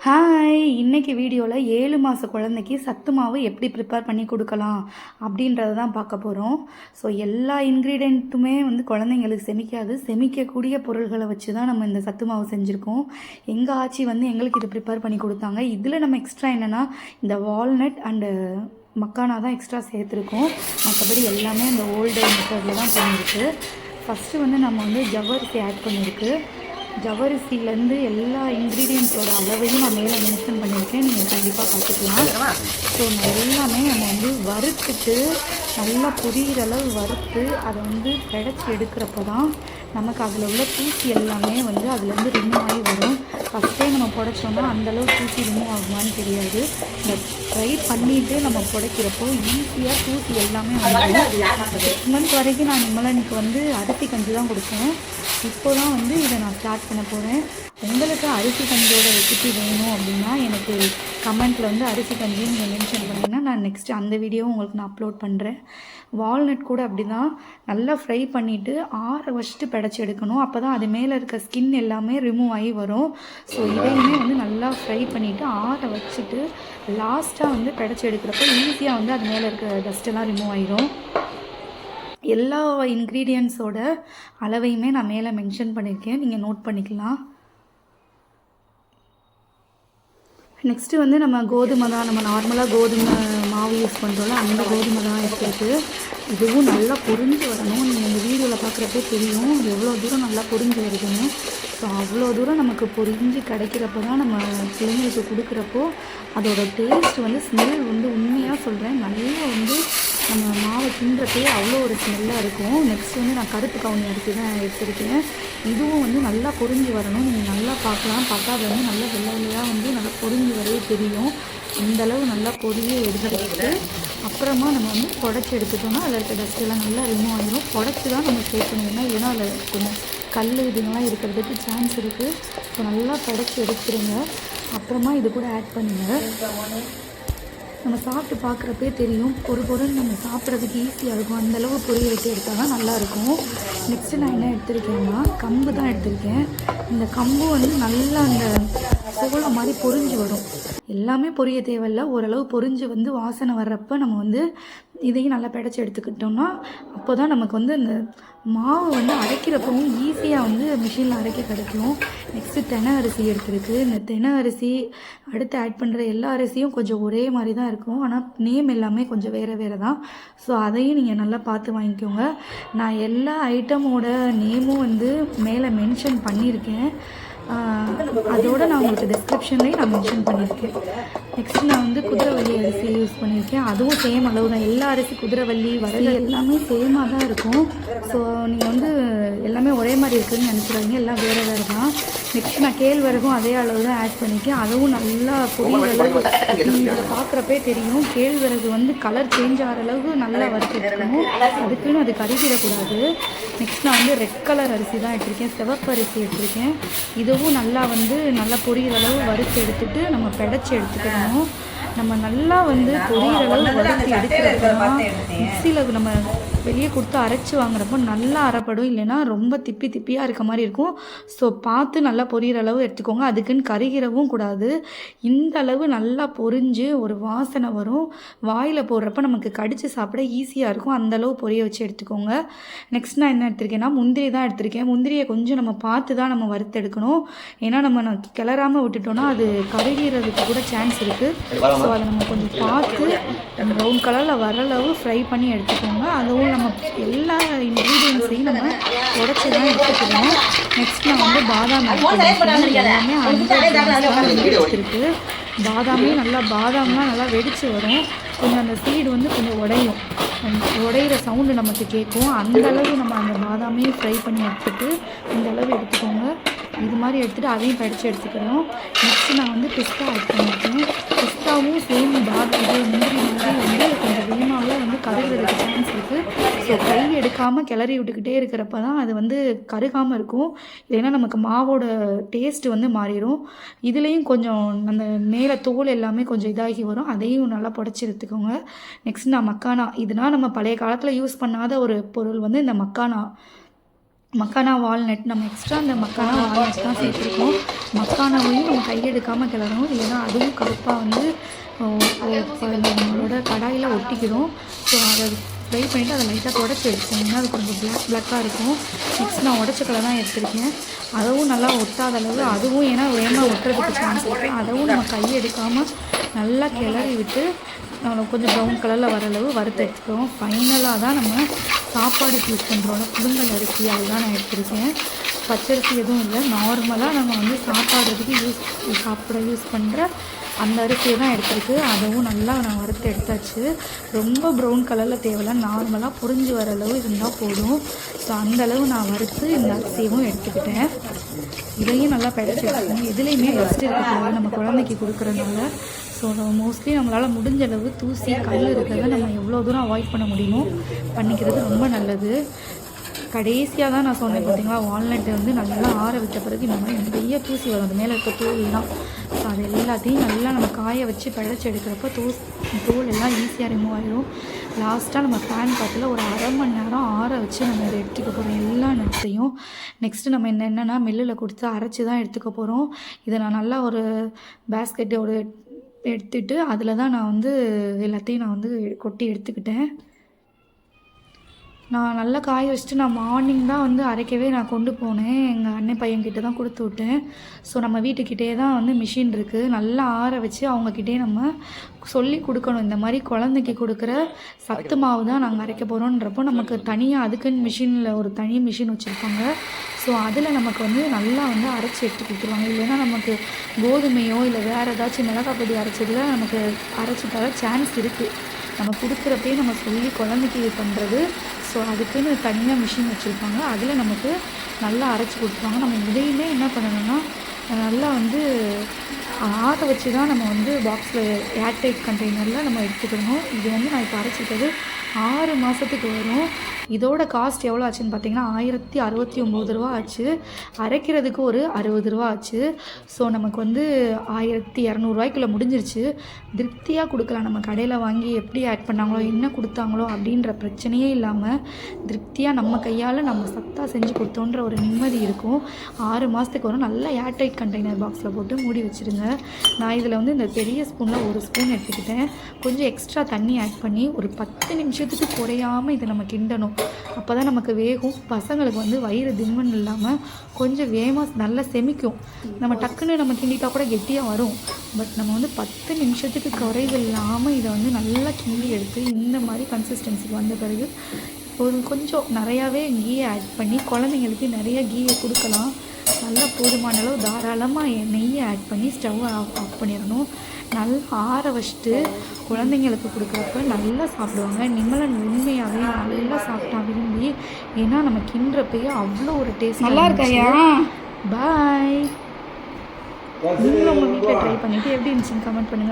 Hi இன்னைக்கு வீடியோவில் ஏழு மாத குழந்தைக்கு சத்து மாவு எப்படி ப்ரிப்பேர் பண்ணி கொடுக்கலாம் அப்படின்றத தான் பார்க்க போகிறோம் ஸோ எல்லா இன்க்ரீடியண்ட்டுமே வந்து குழந்தைங்களுக்கு செமிக்காது. செமிக்கக்கூடிய பொருள்களை வச்சு தான் நம்ம இந்த சத்து மாவு செஞ்சுருக்கோம். எங்கள் ஆச்சி வந்து எங்களுக்கு இது ப்ரிப்பேர் பண்ணி கொடுத்தாங்க. இதில் நம்ம எக்ஸ்ட்ரா என்னென்னா இந்த வால்நட் அண்டு மக்கானா தான் எக்ஸ்ட்ரா சேர்த்துருக்கோம். மற்றபடி எல்லாமே இந்த ஓல்டு மெத்தடில் தான் பண்ணியிருக்கு ஃபஸ்ட்டு வந்து நம்ம வந்து ஜவ்வரிசி ஆட் பண்ணியிருக்கு ஜவரிசியிலேருந்து எல்லா இன்க்ரீடியண்ட்ஸோட அளவையும் நான் மேலே மென்ஷன் பண்ணியிருக்கேன். நீங்கள் கண்டிப்பாக பார்த்துக்கலாம். ஸோ எல்லாமே நம்ம வந்து வறுத்துட்டு நல்லா புரிகிற அளவு வறுத்து அதை வந்து கிடச்சி எடுக்கிறப்ப தான் நமக்கு அதில் உள்ள தூசி எல்லாமே வந்து அதுலேருந்து ரிமூவ் ஆகி வரும். ஃபஸ்ட்டே நம்ம புடைச்சோம்னா அந்தளவு தூசி ரிமூவ் ஆகுமான்னு தெரியாது. பட் ட்ரை பண்ணிவிட்டு நம்ம புடைக்கிறப்போ ஈஸியாக தூசி எல்லாமே வந்துடும் சிக்ஸ் மந்த் வரைக்கும் நான் நிம்மலனுக்கு வந்து அரிசி கஞ்சி தான் கொடுப்பேன். இப்போ தான் வந்து இதை நான் ஸ்டார்ட் பண்ண போகிறேன் உங்களுக்கு அரிசி கஞ்சியோட ரெசிபி வேணும் அப்படின்னா எனக்கு கமெண்ட்டில் வந்து அரிசி கஞ்சின்னு நீங்கள் மென்ஷன் பண்ணிங்கன்னா நான் நெக்ஸ்ட் அந்த வீடியோவும் உங்களுக்கு நான் அப்லோட் பண்ணுறேன் வால்நட் கூட அப்படி தான் நல்லா ஃப்ரை பண்ணிவிட்டு ஆற வச்சுட்டு பிடச்சி எடுக்கணும். அப்போ தான் அது மேலே இருக்க ஸ்கின் எல்லாமே ரிமூவ் ஆகி வரும். ஸோ இதையுமே வந்து நல்லா ஃப்ரை பண்ணிவிட்டு ஆற வச்சுட்டு லாஸ்ட்டாக வந்து பிடச்சி எடுக்கிறப்போ ஈஸியாக வந்து அது மேலே இருக்க டஸ்ட்டெல்லாம் ரிமூவ் ஆயிரும். எல்லா இன்க்ரீடியன்ஸோட அளவையுமே நான் மேலே மென்ஷன் பண்ணியிருக்கேன் நீங்கள் நோட் பண்ணிக்கலாம். நெக்ஸ்ட்டு வந்து நம்ம கோதுமை தான். நம்ம நார்மலாக கோதுமை மாவு யூஸ் பண்ணுறோம்ல அந்த கோதுமை தான் எடுத்துருக்கு இதுவும் நல்லா பொறிஞ்சு வரணும். நீங்கள் இந்த வீடியோவில் பார்க்குறப்பே தெரியும். எவ்வளோ தூரம் நல்லா பொரிஞ்சு வருதுன்னு. ஸோ அவ்வளோ தூரம் நமக்கு பொறிஞ்சு கிடைக்கிறப்போ தான் நம்ம பிள்ளைங்களுக்கு கொடுக்குறப்போ அதோட டேஸ்ட் வந்து ஸ்மெல் வந்து உண்மையாக சொல்கிறேன் நல்லா வந்து நம்ம மாவை கிண்டுறப்பே அவ்வளோ ஒரு ஸ்மெல்லாக இருக்கும். நெக்ஸ்ட் வந்து நான் கருப்பு கவுனி அரிசி தான் எடுத்திருக்கேன். இதுவும் வந்து நல்லா பொரிஞ்சு வரணும். நீங்கள் நல்லா பார்க்கலாம். பார்த்தா அது வந்து நல்லா வெள்ளை வெள்ளையாக வந்து நல்லா பொருங்கி வரவே தெரியும். இந்தளவு நல்லா பொரிய எடுத்துக்கிட்டு அப்புறமா நம்ம வந்து புடச்சி எடுத்துட்டோம்னா அதில் இருக்க டஸ்ட் எல்லாம் நல்லா ரிமூவ் ஆகிடும் புடச்சி தான் நம்ம சேர்க்கணும் ஏன்னா அதில் கொஞ்சம் கல் இதுங்கெல்லாம் இருக்கிறதுக்கு சான்ஸ் இருக்குது ஸோ நல்லா புடச்சி எடுத்துருங்க. அப்புறமா இது கூட ஆட் பண்ணுங்கள் நம்ம சாப்பிட்டு பார்க்குறப்பே தெரியும் ஒரு பொருள் நம்ம சாப்பிட்றதுக்கு ஈஸியாக இருக்கும். அந்தளவு பொரிய வச்சு எடுத்தால் தான் நல்லாயிருக்கும் நெக்ஸ்ட்டு நான் என்ன எடுத்திருக்கேன்னா கம்பு தான் எடுத்திருக்கேன். இந்த கம்பு வந்து நல்லா அந்த சோளம் மாதிரி பொரிஞ்சு வரும். எல்லாமே பொரிய தேவையில்ல. ஓரளவு பொரிஞ்சு வந்து வாசனை வர்றப்ப நம்ம வந்து இதையும் நல்லா பிடச்சி எடுத்துக்கிட்டோம்னா அப்போ தான் நமக்கு வந்து இந்த மாவு வந்து அரைக்கிறப்பவும் ஈஸியாக வந்து மிஷினில் அரைக்க கிடைக்கும். நெக்ஸ்ட்டு தெனை அரிசி எடுத்துருக்கு. இந்த தெனை அரிசி அடுத்து ஆட் பண்ணுற எல்லா அரிசியும் கொஞ்சம் ஒரே மாதிரி தான் இருக்கும். ஆனால் நேம் எல்லாமே கொஞ்சம் வேறு வேறு தான் ஸோ அதையும் நீங்கள் நல்லா பார்த்து வாங்கிக்கோங்க. நான் எல்லா ஐட்டமோட நேமும் வந்து மேலே மென்ஷன் பண்ணியிருக்கேன். அதோட நான் உங்களுக்கு டிஸ்கிரிப்ஷன்லேயும் நான் மென்ஷன் பண்ணியிருக்கேன். நெக்ஸ்ட் நான் வந்து குதிரைவள்ளி அரிசி யூஸ் பண்ணியிருக்கேன். அதுவும் சேம் அளவு தான். எல்லா அரிசி குதிரைவள்ளி வரகு எல்லாமே சேமாக தான் இருக்கும். ஸோ நீங்கள் வந்து எல்லாமே ஒரே மாதிரி இருக்குதுன்னு நினச்சிடாதீங்க. எல்லாம் வேறு வேறு தான். நெக்ஸ்ட் நான் கேழ்வரகும் அதே அளவு தான் ஆட் பண்ணியிருக்கேன். அதுவும் நல்லா பொரியல் நீங்கள் பார்க்குறப்பே தெரியும். கேழ்வரகு வந்து கலர் சேஞ்ச் ஆகிற அளவு நல்லா வறுத்துருக்கணும் அதுக்குன்னு அது கருகிடக்கூடாது நெக்ஸ்ட் நான் வந்து ரெட் கலர் அரிசி தான் எடுத்திருக்கேன். சிவப்பு அரிசி எடுத்திருக்கேன். இதுவும் நல்லா வந்து நல்லா பொரியிற அளவு வறுத்து எடுத்துட்டு நம்ம பிடச்சி எடுத்துக்கணும் நம்ம நல்லா வந்து பொரியிற அளவு வறுத்து எடுக்கிறப்ப மிக்சியில் நம்ம வெளியே கொடுத்து அரைச்சி வாங்குறப்போ நல்லா அரைப்படும். இல்லைன்னா ரொம்ப திப்பி திப்பியாக இருக்க மாதிரி இருக்கும். ஸோ பார்த்து நல்லா பொரியிற அளவு எடுத்துக்கோங்க. அதுக்குன்னு கருகிறவும் கூடாது. இந்த அளவு நல்லா பொரிஞ்சு ஒரு வாசனை வரும். வாயில் போடுறப்ப நமக்கு கடித்து சாப்பிட ஈஸியாக இருக்கும். அந்த அளவு பொரிய வச்சு எடுத்துக்கோங்க. நெக்ஸ்ட் நான் என்ன எடுத்திருக்கேன்னா முந்திரி தான் எடுத்திருக்கேன். முந்திரியை கொஞ்சம் நம்ம பார்த்து தான் நம்ம வறுத்தெடுக்கணும். ஏன்னா நம்ம நான் கிளறாமல் விட்டுட்டோம்னா அது கருகிறதுக்கு கூட சான்ஸ் இருக்குது ஸோ அதை நம்ம கொஞ்சம் பார்த்து ப்ரௌன் கலரில் வர அளவு ஃப்ரை பண்ணி எடுத்துக்கோங்க. அதுவும் நம்ம எல்லா இன்க்ரீடியன்ஸையும் நம்ம உடச்சி தான் எடுத்துக்கணும் நெக்ஸ்ட் நான் வந்து பாதாம் எல்லாமே ஹண்ட்ரட் வெடிச்சிருக்கு பாதாமே நல்லா பாதாம்லாம் நல்லா வெடிச்சு வரும். கொஞ்சம் அந்த சீடு வந்து கொஞ்சம் உடையும். உடையிற சவுண்டு நமக்கு கேட்கும். அந்த அளவு நம்ம அந்த பாதாமையும் ஃப்ரை பண்ணி எடுத்துட்டு இந்த அளவு எடுத்துக்கோங்க. இது மாதிரி எடுத்துகிட்டு அதையும் படித்து எடுத்துக்கணும் நெக்ஸ்ட்டு நான் வந்து பிஸ்தா ஆட் பண்ணியிருக்கேன் பிஸ்தாவும் சேம் பாத் இது முந்திரி வந்து கொஞ்சம் வேகமாகவே வந்து கருகிறதுக்கு சான்ஸ் இருக்குது ஸோ கை எடுக்காமல் கிளறி விட்டுக்கிட்டே இருக்கிறப்ப தான் அது வந்து கருகாமல் இருக்கும். இல்லைன்னா நமக்கு மாவோட டேஸ்ட்டு வந்து மாறிடும் இதுலேயும் கொஞ்சம் அந்த மேலே தோல் எல்லாமே கொஞ்சம் இதாகி வரும். அதையும் நல்லா புடச்சி எடுத்துக்கோங்க. நெக்ஸ்ட் நான் மக்கானா. இதுனா நம்ம பழைய காலத்தில் யூஸ் பண்ணாத ஒரு பொருள் வந்து இந்த மக்கானா. மக்கானா வால்நட் நம்ம எக்ஸ்ட்ரா அந்த மக்கானா வால்நட் தான் சேர்த்துருக்கோம். மக்கானாவையும் நம்ம கையெடுக்காமல் கிளறணும். இல்லைன்னா அதுவும் கருப்பாக வந்து நம்மளோட கடாயில் ஒட்டிக்கிறோம். ஸோ அதை ஃப்ரை பண்ணிவிட்டு அதை லைட்டாக உடச்சி எடுத்துக்கோங்கன்னா அது கொஞ்சம் பிளாக் பிளாக்காக இருக்கும். நெக்ஸ்ட் நான் உடச்ச கலர் தான் எடுத்திருக்கேன். அதுவும் நல்லா ஒட்டாத அளவு. அதுவும் ஏன்னா வேகமாக ஒட்டுறதுக்கு சான்ஸ் இருக்குது அதுவும் நம்ம கை எடுக்காமல் நல்லா கிளறி விட்டு நம்ம கொஞ்சம் ப்ரௌன் கலரில் வர அளவு வறுத்து எடுத்துக்கிறோம். ஃபைனலாக தான் நம்ம சாப்பாடுக்கு யூஸ் பண்ணுறோம் புழுங்கல் அரிசி அதுதான் நான் எடுத்திருக்கேன். பச்சரிசி எதுவும் இல்லை. நார்மலாக நம்ம வந்து சாப்பாடுறதுக்கு யூஸ் சாப்பிட யூஸ் பண்ணுற அந்த அரிசியை தான் எடுத்திருக்கு. அதுவும் நல்லா நான் வறுத்து எடுத்தாச்சு. ரொம்ப ப்ரௌன் கலரில் தேவையில்ல. நார்மலாக புரிஞ்சு வர அளவு இருந்தால் போதும். ஸோ அந்த அளவு நான் வறுத்து இந்த அரிசியவும் எடுத்துக்கிட்டேன். இதையும் நல்லா பிழைச்சி எடுத்துக்கணும். எதுலேயுமே ரெஸ்ட் இருக்கக்கூடாது நம்ம குழந்தைக்கு கொடுக்குறதுனால. ஸோ மோஸ்ட்லி நம்மளால் முடிஞ்ச அளவு தூசி கல் இருக்கிறத நம்ம எவ்வளோ தூரம் அவாய்ட் பண்ண முடியுமோ பண்ணிக்கிறது ரொம்ப நல்லது. கடைசியாக தான் நான் சொன்னேன் பார்த்தீங்களா வால்நட்டை வந்து நல்லா ஆற விட்ட பிறகு இந்த மாதிரி நிறைய தூசி வரும். அது மேலே இருக்க தோல்லாம் ஸோ அது எல்லாத்தையும் நல்லா நம்ம காய வச்சு பிழைச்சி எடுக்கிறப்ப தூஸ் தோல் எல்லாம் ஈஸியாக ரிமூவ் ஆகிடும் லாஸ்ட்டாக நம்ம ஃபேன் காற்றுல ஒரு அரை மணி நேரம் ஆற வச்சு நம்ம இதை எடுத்துக்க போகிறோம் எல்லா நட்ஸையும். நெக்ஸ்ட்டு நம்ம என்ன என்னென்னா மில்லில் கொடுத்து அரைச்சி தான் எடுத்துக்க போகிறோம் இதை நான் நல்லா ஒரு பேஸ்கெட்டோட ஒரு எடுத்துட்டு அதில் தான் நான் வந்து எல்லாத்தையும் நான் வந்து கொட்டி எடுத்துக்கிட்டேன். நான் நல்லா காய வச்சுட்டு நான் மார்னிங் தான் வந்து அரைக்கவே நான் கொண்டு போனேன். எங்கள் அண்ணன் பையன்கிட்ட தான் கொடுத்து விட்டேன். ஸோ நம்ம வீட்டுக்கிட்டே தான் வந்து மிஷின் இருக்குது நல்லா ஆற வச்சு அவங்கக்கிட்டே நம்ம சொல்லி கொடுக்கணும். இந்த மாதிரி குழந்தைக்கு கொடுக்குற சத்து மாவு தான் நாங்கள் அரைக்க போகிறோன்றப்போ நமக்கு தனியாக அதுக்குன்னு மிஷினில் ஒரு தனி மிஷின் வச்சுருப்பாங்க. ஸோ அதில் நமக்கு வந்து நல்லா வந்து அரைச்சி எடுத்து கொடுத்துருவாங்க. இல்லைன்னா நமக்கு கோதுமையோ இல்லை வேறு ஏதாச்சும் மிளகா பொடி அரைச்சதில் நமக்கு அரைச்சி தர சான்ஸ் இருக்குது நம்ம கொடுக்குறப்பே நம்ம சொல்லி குழந்தைக்கு இது பண்ணுறது ஸோ அதுக்குன்னு தனியாக மிஷின் வச்சுருப்பாங்க. அதில் நமக்கு நல்லா அரைச்சி கொடுத்துருவாங்க. நம்ம இதையுமே என்ன பண்ணணும்னா நல்லா வந்து ஆற வச்சு தான் நம்ம வந்து பாக்ஸில் ஏர்டைட் கண்டெய்னரில் நம்ம எடுத்துக்கணும். இது வந்து நான் இப்போ அரைச்சிட்டது ஆறு மாதத்துக்கு வரும். இதோட காஸ்ட் எவ்வளோ ஆச்சுன்னு பார்த்தீங்கன்னா ஆயிரத்தி அறுபத்தி ஒம்பது ரூபா ஆச்சு. அரைக்கிறதுக்கு ஒரு அறுபது ரூபா ஆச்சு. ஸோ நமக்கு வந்து ஆயிரத்தி இரநூறுவாய்க்குள்ளே முடிஞ்சிருச்சு. திருப்தியாக கொடுக்கலாம். நம்ம கடையில் வாங்கி எப்படி ஆட் பண்ணாங்களோ என்ன கொடுத்தாங்களோ அப்படின்ற பிரச்சனையே இல்லாமல் திருப்தியாக நம்ம கையால் நம்ம சத்தாக செஞ்சு கொடுத்தோன்ற ஒரு நிம்மதி இருக்கும். ஆறு மாதத்துக்கு வரும் நல்ல ஏர்டைட் கண்டெய்னர் பாக்ஸில் போட்டு மூடி வச்சுருங்க. நான் இதில் வந்து இந்த பெரிய ஸ்பூனில் ஒரு ஸ்பூன் எடுத்துக்கிட்டேன். கொஞ்சம் எக்ஸ்ட்ரா தண்ணி ஆட் பண்ணி ஒரு பத்து நிமிஷத்துக்கு குறையாமல் இதை நம்ம கிண்டணும். அப்போ தான் நமக்கு வேகும். பசங்களுக்கு வந்து வயிறு திம்மன் இல்லாமல் கொஞ்சம் வேகமாக நல்லா செமிக்கும். நம்ம டக்குன்னு நம்ம கிண்டிட்டா கூட கெட்டியாக வரும். பட் நம்ம வந்து பத்து நிமிஷத்துக்கு குறைவு இல்லாமல் இதை வந்து நல்லா கிண்டி எடுத்து இந்த மாதிரி கன்சிஸ்டன்சிக்கு வந்த பிறகு ஒரு கொஞ்சம் நிறையாவே கீயை ஆட் பண்ணி குழந்தைங்களுக்கு நிறைய கீயை கொடுக்கலாம். நல்லா போதுமான அளவு தாராளமாக நெய்யை ஆட் பண்ணி ஸ்டவ்வை ஆஃப் ஆஃப் பண்ணிடணும். நல்லா ஆற வச்சுட்டு குழந்தைங்களுக்கு கொடுக்குறப்ப நல்லா சாப்பிடுவாங்க. நிம்மலன் உண்மையாகவே நல்லா சாப்பிட்டா விரும்பி. ஏன்னா நம்ம கிண்டுறப்பயே அவ்வளோ ஒரு டேஸ்ட் நல்லா இருக்கையா? பாய் நீங்களும் உங்கள் வீட்டில் ட்ரை பண்ணிவிட்டு எப்படி இருந்துச்சுன்னு கமெண்ட் பண்ணுங்கள்